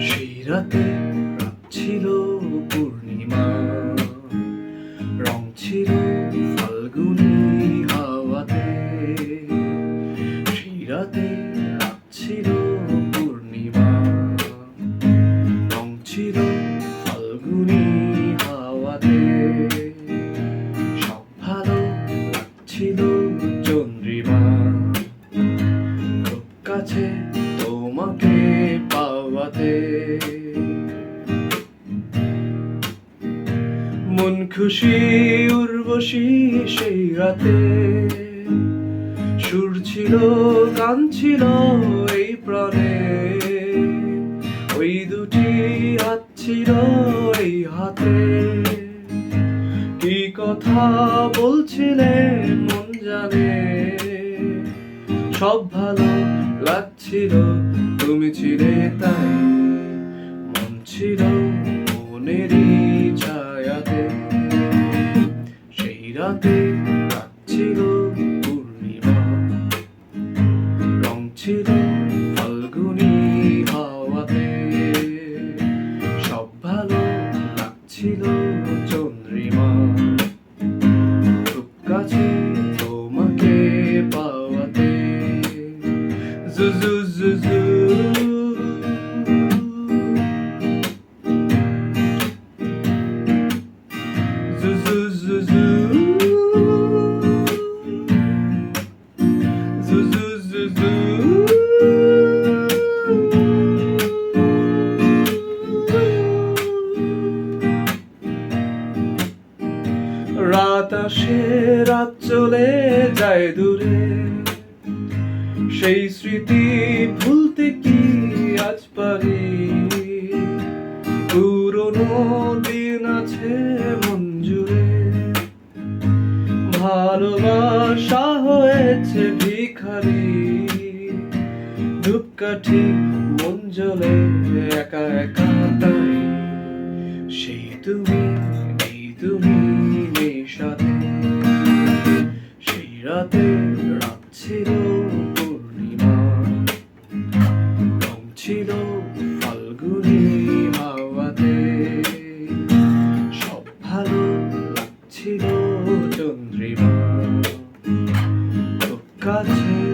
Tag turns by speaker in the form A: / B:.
A: সেই রাতে রাত ছিল পূর্ণিমা। রং ছিল ফাল্গুনি হাওয়াতে। সেই রাতে রাত ছিল পূর্ণিমা। রং ছিল ফাল্গুনি হাওয়াতে। সব ভালো লাগছিল তোমাকে পাওয়াতে। মন খুশি উর্বশী সেই রাতে। সুর ছিল, গান ছিল এই প্রাণে। ওই দুটি হাত ছিল এই হাতে। কি কথা বলছিলে, মন জানে। সব ভালো লাগছিল, তুমি ছিলে তাই। মন ছিল মনেরই ছায়াতে। সেই রাতে রাত ছিল পূর্ণিমা। রং ছিল ফাল্গুনি হাওয়াতে। সব ভালো লাগছিল রাত আসে রাত চলে যায় দূরে। সেই স্মৃতি ভুলতে কি হয়েছে ভিখারি। ধূপকাঠি মন জলে একা একা তাই। সেই তুমি, এই তুমি নেই সাথে। সেই রাতে রাত ছিল পূর্ণিমা রং ছিল 끝까지.